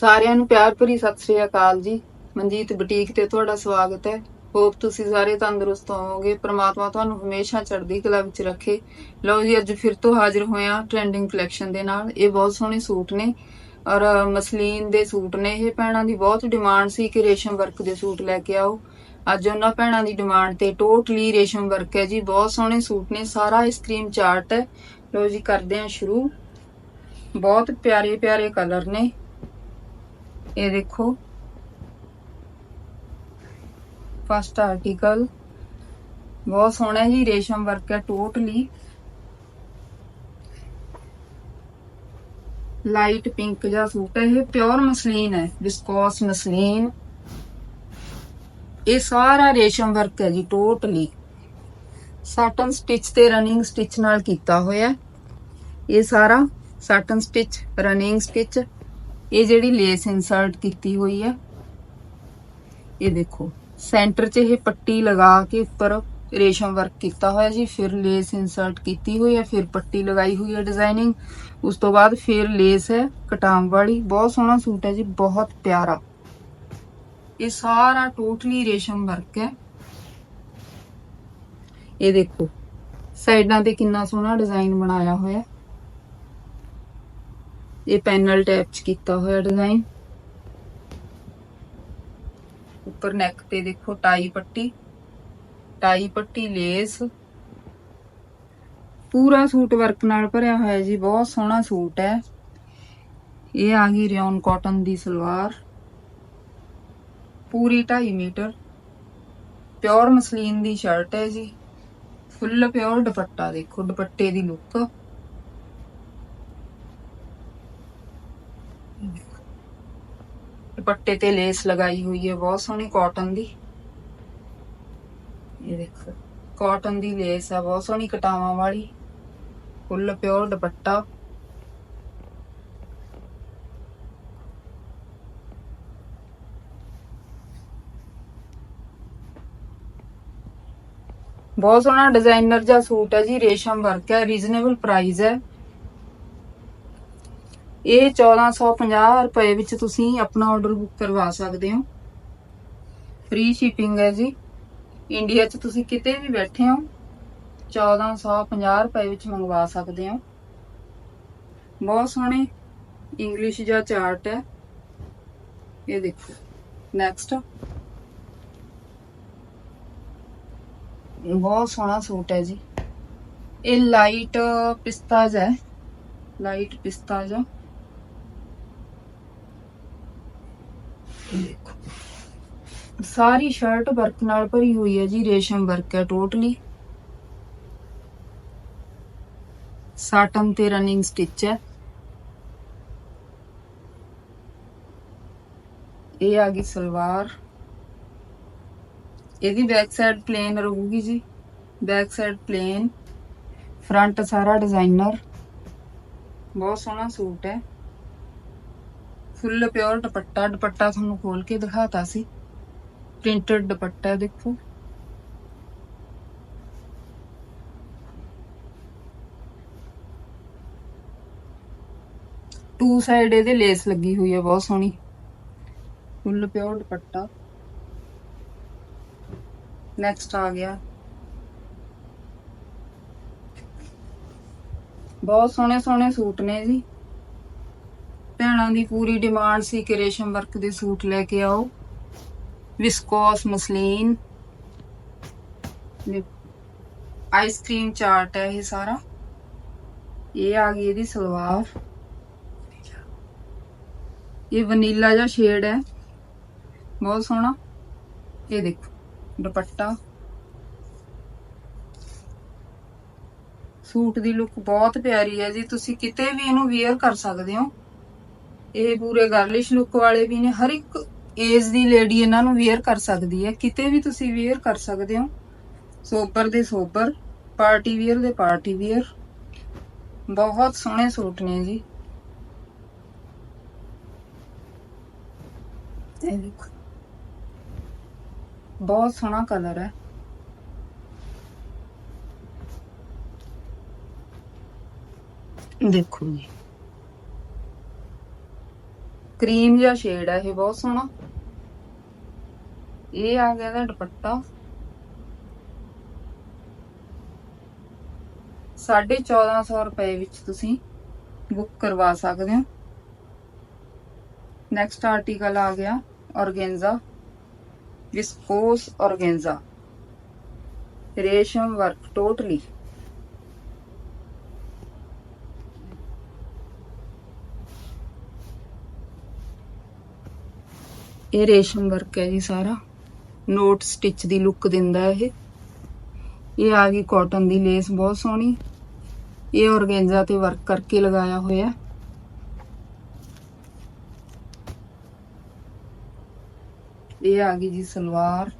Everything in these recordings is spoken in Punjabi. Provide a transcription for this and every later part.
ਸਾਰਿਆਂ ਨੂੰ ਪਿਆਰ ਭਰੀ ਸਤਿ ਸ੍ਰੀ ਅਕਾਲ ਜੀ। ਮਨਜੀਤ ਬੁਟੀਕ ਤੇ ਤੁਹਾਡਾ ਸਵਾਗਤ ਹੈ। ਹੋਪ ਤੁਸੀਂ ਸਾਰੇ ਤੰਦਰੁਸਤ ਹੋਵੋਗੇ। ਪ੍ਰਮਾਤਮਾ ਤੁਹਾਨੂੰ ਹਮੇਸ਼ਾ ਚੜ੍ਹਦੀ ਕਲਾ ਵਿੱਚ ਰੱਖੇ। ਲਓ ਜੀ, ਅੱਜ ਫਿਰ ਤੋਂ ਹਾਜ਼ਰ ਹੋਏ ਹੋਇਆ ਟ੍ਰੈਂਡਿੰਗ ਕਲੈਕਸ਼ਨ ਦੇ ਨਾਲ। ਇਹ ਬਹੁਤ ਸੋਹਣੇ ਸੂਟ ਨੇ ਔਰ ਮਸਲੀਨ ਦੇ ਸੂਟ ਨੇ। ਇਹ ਭੈਣਾਂ ਦੀ ਬਹੁਤ ਡਿਮਾਂਡ ਸੀ ਕਿ ਰੇਸ਼ਮ ਵਰਕ ਦੇ ਸੂਟ ਲੈ ਕੇ ਆਓ। ਅੱਜ ਉਹਨਾਂ ਭੈਣਾਂ ਦੀ ਡਿਮਾਂਡ ਤੇ ਟੋਟਲੀ ਰੇਸ਼ਮ ਵਰਕ ਹੈ ਜੀ। ਬਹੁਤ ਸੋਹਣੇ ਸੂਟ ਨੇ। ਸਾਰਾ ਇਹ ਸਕਰੀਨ ਚਾਰਟ ਹੈ। ਲਓ ਜੀ, ਕਰਦੇ ਹਾਂ ਸ਼ੁਰੂ। ਬਹੁਤ ਪਿਆਰੇ ਪਿਆਰੇ ਕਲਰ ਨੇ। ਇਹ ਦੇਖੋ। ਫਸਟ ਆਰਟੀਕਲ ਬਹੁਤ ਸੋਹਣਾ ਜੀ, ਰੇਸ਼ਮ ਵਰਕ ਹੈ ਟੋਟਲੀ ਲਾਈਟ ਪਿੰਕ ਜਿਹਾ ਸੂਟ ਹੈ, ਇਹ ਪਿਓਰ ਮਸਲੀਨ ਹੈ ਵਿਸਕੋਸ ਮਸਲੀਨ ਇਹ ਸਾਰਾ ਰੇਸ਼ਮ ਵਰਕ ਹੈ ਜੀ ਟੋਟਲੀ ਸਾਟਨ ਸਟਿਚ ਤੇ ਰਨਿੰਗ ਸਟਿਚ ਨਾਲ ਕੀਤਾ ਹੋਇਆ। ਇਹ ਸਾਰਾ ਸਾਟਨ ਸਟਿਚ ਰਨਿੰਗ ਸਟਿਚ ਇਹ ਜਿਹੜੀ ਲੇਸ ਇਨਸਰਟ ਕੀਤੀ ਹੋਈ ਹੈ ਇਹ ਦੇਖੋ। ਸੈਂਟਰ 'ਚ ਇਹ ਪੱਟੀ ਲਗਾ ਕੇ ਉੱਪਰ ਰੇਸ਼ਮ ਵਰਕ ਕੀਤਾ ਹੋਇਆ ਜੀ, ਫਿਰ ਲੇਸ ਇਨਸਰਟ ਕੀਤੀ ਹੋਈ ਹੈ ਫਿਰ ਪੱਟੀ ਲਗਾਈ ਹੋਈ ਹੈ ਡਿਜ਼ਾਈਨਿੰਗ ਉਸ ਤੋਂ ਬਾਅਦ ਫਿਰ ਲੇਸ ਹੈ, ਕਟਾਮ ਵਾਲੀ। ਬਹੁਤ ਸੋਹਣਾ ਸੂਟ ਹੈ ਜੀ, ਬਹੁਤ ਪਿਆਰਾ। ਇਹ ਸਾਰਾ ਟੋਟਲੀ ਰੇਸ਼ਮ ਵਰਕ ਹੈ। ਇਹ ਦੇਖੋ, ਸਾਈਡਾਂ ਤੇ ਕਿੰਨਾ ਸੋਹਣਾ ਡਿਜ਼ਾਈਨ ਬਣਾਇਆ ਹੋਇਆ। ਹੈ। ਇਹ ਪੈਨਲ ਟੈਪ ਚ ਕੀਤਾ ਹੋਇਆ ਡਿਜ਼ਾਈਨ ਉੱਪਰ ਨੈਕ ਤੇ ਦੇਖੋ ਟਾਈ ਪੱਟੀ। ਟਾਈ ਪੱਟੀ ਲੇਸ ਪੂਰਾ ਸੂਟ ਵਰਕ ਨਾਲ ਭਰਿਆ ਹੋਇਆ ਜੀ, ਬਹੁਤ ਸੋਹਣਾ ਸੂਟ ਹੈ। ਇਹ ਆ ਗਈ ਰਿਓਨ ਕਾਟਨ ਦੀ ਸਲਵਾਰ। ਪੂਰੀ 2.5 ਮੀਟਰ। ਪਿਓਰ ਮਸਲੀਨ ਦੀ ਸ਼ਰਟ ਹੈ ਜੀ। ਫੁੱਲ ਪਿਓਰ ਦੁਪੱਟਾ ਦੇਖੋ, ਦੁਪੱਟੇ ਦੀ ਲੁੱਕ ਦੁਪੱਟੇ ਤੇ ਲੇਸ ਲਗਾਈ ਹੋਈ ਹੈ, ਬਹੁਤ ਸੋਹਣੀ ਕਾਟਨ ਦੀ। ਇਹ ਦੇਖੋ ਕਾਟਨ ਦੀ ਲੇਸ ਹੈ ਬਹੁਤ ਸੋਹਣੀ ਕਟਾਵਾਂ ਵਾਲੀ, ਫੁੱਲ ਪਿਓਰ ਦੁਪੱਟਾ। ਬਹੁਤ ਸੋਹਣਾ ਡਿਜ਼ਾਈਨਰ ਜਿਹਾ ਸੂਟ ਹੈ ਜੀ, ਰੇਸ਼ਮ ਵਰਕ ਹੈ ਰੀਜ਼ਨੇਬਲ ਪ੍ਰਾਈਸ ਹੈ। ਇਹ 1450 ਰੁਪਏ ਵਿੱਚ ਤੁਸੀਂ ਆਪਣਾ ਆਰਡਰ ਬੁੱਕ ਕਰਵਾ ਸਕਦੇ ਹੋ। ਫ੍ਰੀ ਸ਼ਿਪਿੰਗ ਹੈ ਜੀ। ਇੰਡੀਆ 'ਚ ਤੁਸੀਂ ਕਿਤੇ ਵੀ ਬੈਠੇ ਹੋ 1450 ਰੁਪਏ ਵਿੱਚ ਮੰਗਵਾ ਸਕਦੇ ਹੋ। ਬਹੁਤ ਸੋਹਣੇ ਇੰਗਲਿਸ਼ ਜਾਂ ਚਾਰਟ ਹੈ। ਇਹ ਦੇਖੋ। ਨੈਕਸਟ ਬਹੁਤ ਸੋਹਣਾ ਸੂਟ ਹੈ ਜੀ। ਇਹ ਲਾਈਟ ਪਿਸਤਾ ਹੈ। ਲਾਈਟ ਪਿਸਤਾ ਜਿਹਾ। ਦੇਖੋ ਸਾਰੀ ਸ਼ਰਟ ਵਰਕ ਨਾਲ ਭਰੀ ਹੋਈ ਹੈ ਜੀ, ਰੇਸ਼ਮ ਵਰਕ ਹੈ ਟੋਟਲੀ ਸਾਟਨ ਤੇ ਰਨਿੰਗ ਸਟਿਚ ਹੈ। ਇਹ ਆ ਗਈ ਸਲਵਾਰ। ਇਹਦੀ ਬੈਕ ਸਾਈਡ ਪਲੇਨ ਰਹੂਗੀ ਜੀ। ਬੈਕ ਸਾਈਡ ਪਲੇਨ ਫਰੰਟ ਸਾਰਾ ਡਿਜ਼ਾਈਨਰ ਬਹੁਤ ਸੋਹਣਾ ਸੂਟ ਹੈ। ਫੁੱਲ ਪਿਓਰ ਦੁਪੱਟਾ ਦੁਪੱਟਾ ਤੁਹਾਨੂੰ ਖੋਲ ਕੇ ਦਿਖਾਤਾ ਸੀ। ਪ੍ਰਿੰਟਡ ਦੁਪੱਟਾ ਦੇਖੋ। ਟੂ ਸਾਈਡ ਇਹਦੇ ਲੇਸ ਲੱਗੀ ਹੋਈ ਹੈ ਬਹੁਤ ਸੋਹਣੀ। ਫੁੱਲ ਪਿਓਰ ਦੁਪੱਟਾ। ਨੈਕਸਟ ਆ ਗਿਆ। ਬਹੁਤ ਸੋਹਣੇ ਸੋਹਣੇ ਸੂਟ ਨੇ ਜੀ। ਭੈਣਾਂ ਦੀ ਪੂਰੀ ਡਿਮਾਂਡ ਸੀ ਕਿ ਰੇਸ਼ਮ ਵਰਕ ਦੇ ਸੂਟ ਲੈ ਕੇ ਆਓ। ਵਿਸਕੋਸ, ਮਸਲੀਨ ਆਈਸਕ੍ਰੀਮ ਚਾਰਟ ਹੈ ਇਹ ਸਾਰਾ। ਇਹ ਆ ਗਈ ਇਹਦੀ ਸਲਵਾਰ। ਇਹ ਵਨੀਲਾ ਜਿਹਾ ਸ਼ੇਡ ਹੈ। ਬਹੁਤ ਸੋਹਣਾ। ਇਹ ਦੇਖੋ, ਦੁਪੱਟਾ। ਸੂਟ ਦੀ ਲੁੱਕ ਬਹੁਤ ਪਿਆਰੀ ਹੈ ਜੀ। ਤੁਸੀਂ ਕਿਤੇ ਵੀ ਇਹਨੂੰ ਵੇਅਰ ਕਰ ਸਕਦੇ ਹੋ। ਇਹ ਪੂਰੇ ਗਰਲਿਸ਼ ਲੁੱਕ ਵਾਲੇ ਵੀ ਨੇ। ਹਰ ਇੱਕ ਏਜ ਦੀ ਲੇਡੀ ਇਹਨਾਂ ਨੂੰ ਵੇਅਰ ਕਰ ਸਕਦੀ ਹੈ। ਕਿਤੇ ਵੀ ਤੁਸੀਂ ਵੇਅਰ ਕਰ ਸਕਦੇ ਹੋ। ਸੋਬਰ ਦੇ ਸੋਬਰ ਪਾਰਟੀ ਵੇਅਰ ਦੇ ਪਾਰਟੀ ਵੇਅਰ ਬਹੁਤ ਸੋਹਣੇ ਸੂਟ ਨੇ ਜੀ। ਇਹ ਦੇਖੋ। ਬਹੁਤ ਸੋਹਣਾ ਕਲਰ ਹੈ। ਦੇਖੋ ਜੀ। ਕਰੀਮ ਜਿਹਾ ਸ਼ੇਡ ਹੈ ਇਹ, ਬਹੁਤ ਸੋਹਣਾ। ਇਹ ਆ ਗਿਆ ਦਾ ਦੁਪੱਟਾ। 1450 ਰੁਪਏ ਵਿੱਚ ਤੁਸੀਂ ਬੁੱਕ ਕਰਵਾ ਸਕਦੇ ਹੋ। ਨੈਕਸਟ ਆਰਟੀਕਲ ਆ ਗਿਆ ਔਰਗੈਂਜ਼ਾ ਵਿਸਕੋਸ ਔਰਗੈਂਜ਼ਾ ਰੇਸ਼ਮ ਵਰਕ ਟੋਟਲੀ ਇਹ ਰੇਸ਼ਮ ਵਰਕ ਹੈ ਜੀ ਸਾਰਾ। ਨੋਟ ਸਟਿਚ ਦੀ ਲੁੱਕ ਦਿੰਦਾ ਇਹ। ਇਹ ਆ ਗਈ ਕਾਟਨ ਦੀ ਲੇਸ ਬਹੁਤ ਸੋਹਣੀ। ਇਹ ਔਰਗੈਂਜ਼ਾ ਤੇ ਵਰਕ ਕਰਕੇ ਲਗਾਇਆ ਹੋਇਆ ਇਹ ਆ ਗਈ ਜੀ salwar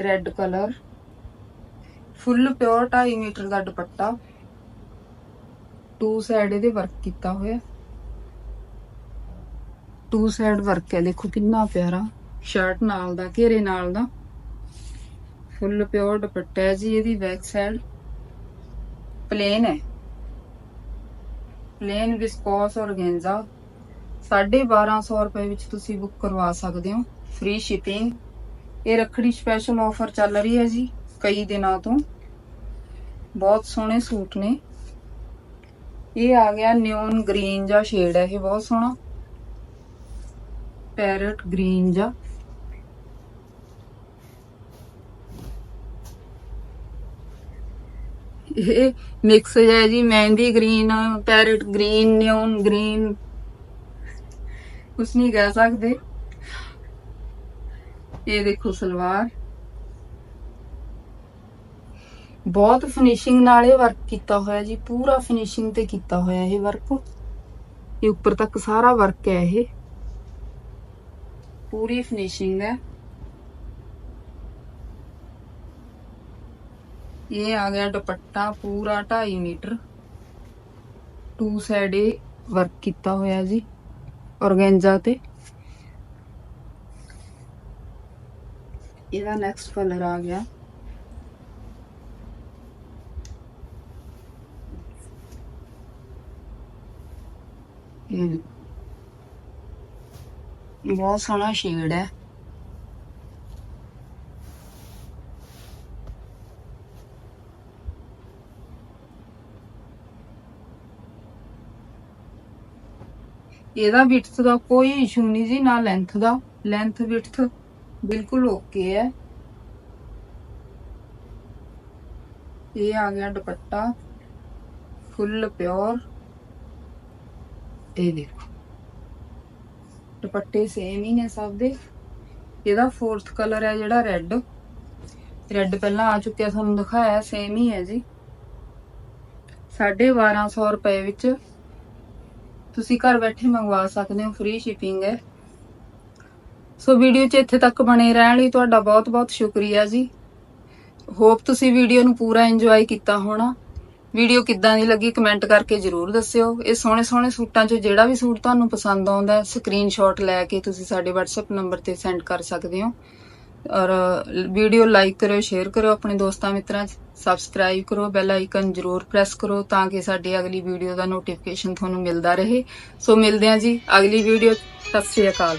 red colour full pure 2.5 metre ਦਾ ਦੁਪੱਟਾ। ਟੂ ਸਾਈਡ ਇਹਦੇ ਵਰਕ ਕੀਤਾ ਹੋਇਆ। ਟੂ ਸਾਈਡ ਵਰਕ ਹੈ। ਦੇਖੋ ਕਿੰਨਾ ਪਿਆਰਾ। ਸ਼ਰਟ ਨਾਲ ਦਾ, ਘੇਰੇ ਨਾਲ ਦਾ। ਫੁੱਲ ਪਿਓਰ ਦੁਪੱਟਾ ਹੈ ਜੀ ਇਹਦੀ ਬੈਕ ਸਾਈਡ ਪਲੇਨ ਹੈ। ਪਲੇਨ ਵਿਸਕੋਸ ਔਰਗੈਂਜ਼ਾ 1250 ਰੁਪਏ ਵਿੱਚ ਤੁਸੀਂ ਬੁੱਕ ਕਰਵਾ ਸਕਦੇ ਹੋ। ਫ੍ਰੀ ਸ਼ਿਪਿੰਗ ਇਹ ਰੱਖੜੀ ਸਪੈਸ਼ਲ ਆਫਰ ਚੱਲ ਰਹੀ ਹੈ ਜੀ, ਕਈ ਦਿਨਾਂ ਤੋਂ। ਬਹੁਤ ਸੋਹਣੇ ਸੂਟ ਨੇ। ਇਹ ਆ ਗਿਆ ਨਿਓਨ ਗ੍ਰੀਨ ਜਾਂ ਸ਼ੇਡ ਹੈ। ਇਹ ਬਹੁਤ ਸੋਹਣਾ। ਪੈਰਟ ਗ੍ਰੀਨ ਜਾਂ ਇਹ ਮਿਕਸ ਹੈ ਜੀ, ਮਹਿੰਦੀ green, parrot green, neon green. ਕੁਛ ਨਹੀਂ ਕਹਿ ਸਕਦੇ। ਇਹ ਦੇਖੋ ਸਲਵਾਰ। ਬਹੁਤ ਫਿਨਿਸ਼ਿੰਗ ਨਾਲ ਇਹ ਵਰਕ ਕੀਤਾ ਹੋਇਆ ਜੀ, ਪੂਰਾ ਫਿਨਿਸ਼ਿੰਗ ਤੇ ਕੀਤਾ ਹੋਇਆ ਇਹ ਵਰਕ ਇਹ ਉੱਪਰ ਤੱਕ ਸਾਰਾ ਵਰਕ ਹੈ ਇਹ। ਪੂਰੀ ਫਿਨਿਸ਼ਿੰਗ ਹੈ ਇਹ ਆ ਗਿਆ ਦੁਪੱਟਾ ਪੂਰਾ 2.5 ਮੀਟਰ ਟੂ ਸਾਈਡ ਇਹ ਵਰਕ ਕੀਤਾ ਹੋਇਆ ਜੀ ਔਰਗੈਂਜ਼ਾ ਤੇ ਇਹਦਾ ਨੈਕਸਟ ਕਲਰ ਆ ਗਿਆ ਇਹ ਬਹੁਤ ਸੋਹਣਾ ਸ਼ੇਡ ਹੈ। ਇਹਦਾ ਵਿਡਥ ਦਾ ਕੋਈ ਇਸ਼ੂ ਨਹੀਂ ਜੀ, ਨਾ ਲੈਂਥ ਦਾ। ਲੈਂਥ ਵਿਡਥ ਬਿਲਕੁਲ ਓਕੇ ਹੈ। ਇਹ ਆ ਗਿਆ ਦੁਪੱਟਾ। ਫੁੱਲ ਪਿਓਰ ਇਹ ਦੇਖੋ। ਦੁਪੱਟੇ ਸੇਮ ਹੀ ਨੇ ਸਭ ਦੇ। ਇਹਦਾ ਫੋਰਥ ਕਲਰ ਹੈ ਜਿਹੜਾ ਰੈੱਡ ਰੈੱਡ ਪਹਿਲਾਂ ਆ ਚੁੱਕਿਆ, ਤੁਹਾਨੂੰ ਦਿਖਾਇਆ ਸੇਮ ਹੀ ਹੈ ਜੀ। 1250 ਰੁਪਏ ਵਿੱਚ ਤੁਸੀਂ ਘਰ ਬੈਠੇ ਮੰਗਵਾ ਸਕਦੇ ਹੋ ਫ੍ਰੀ ਸ਼ਿਪਿੰਗ ਹੈ। ਸੋ ਵੀਡੀਓ 'ਚ ਇੱਥੇ ਤੱਕ ਬਣੇ ਰਹਿਣ ਲਈ ਤੁਹਾਡਾ ਬਹੁਤ-ਬਹੁਤ ਸ਼ੁਕਰੀਆ ਜੀ। ਹੋਪ ਤੁਸੀਂ ਵੀਡੀਓ ਨੂੰ ਪੂਰਾ ਇੰਜੋਏ ਕੀਤਾ ਹੋਣਾ। ਵੀਡੀਓ ਕਿੱਦਾਂ ਦੀ ਲੱਗੀ ਕਮੈਂਟ ਕਰਕੇ ਜਰੂਰ ਦੱਸਿਓ। ਇਹ ਸੋਹਣੇ ਸੋਹਣੇ ਸੂਟਾਂ 'ਚੋਂ ਜਿਹੜਾ ਵੀ ਸੂਟ ਤੁਹਾਨੂੰ ਪਸੰਦ ਆਉਂਦਾ ਹੈ ਸਕਰੀਨਸ਼ਾਟ ਲੈ ਕੇ ਤੁਸੀਂ ਸਾਡੇ WhatsApp ਨੰਬਰ ਤੇ ਸੈਂਡ ਕਰ ਸਕਦੇ ਹੋ। ਔਰ ਵੀਡੀਓ ਲਾਈਕ ਕਰਿਓ ਸ਼ੇਅਰ ਕਰਿਓ ਆਪਣੇ ਦੋਸਤਾਂ ਮਿੱਤਰਾਂ 'ਚ ਸਬਸਕ੍ਰਾਈਬ ਕਰੋ ਬੈਲ ਆਈਕਨ ਜਰੂਰ ਪ੍ਰੈਸ ਕਰੋ ਤਾਂ ਕਿ ਸਾਡੀ ਅਗਲੀ ਵੀਡੀਓ ਦਾ ਨੋਟੀਫਿਕੇਸ਼ਨ ਤੁਹਾਨੂੰ ਮਿਲਦਾ ਰਹੇ। ਸੋ ਮਿਲਦੇ ਹਾਂ ਜੀ ਅਗਲੀ ਵੀਡੀਓ, ਸਤਿ ਸ਼੍ਰੀ ਅਕਾਲ।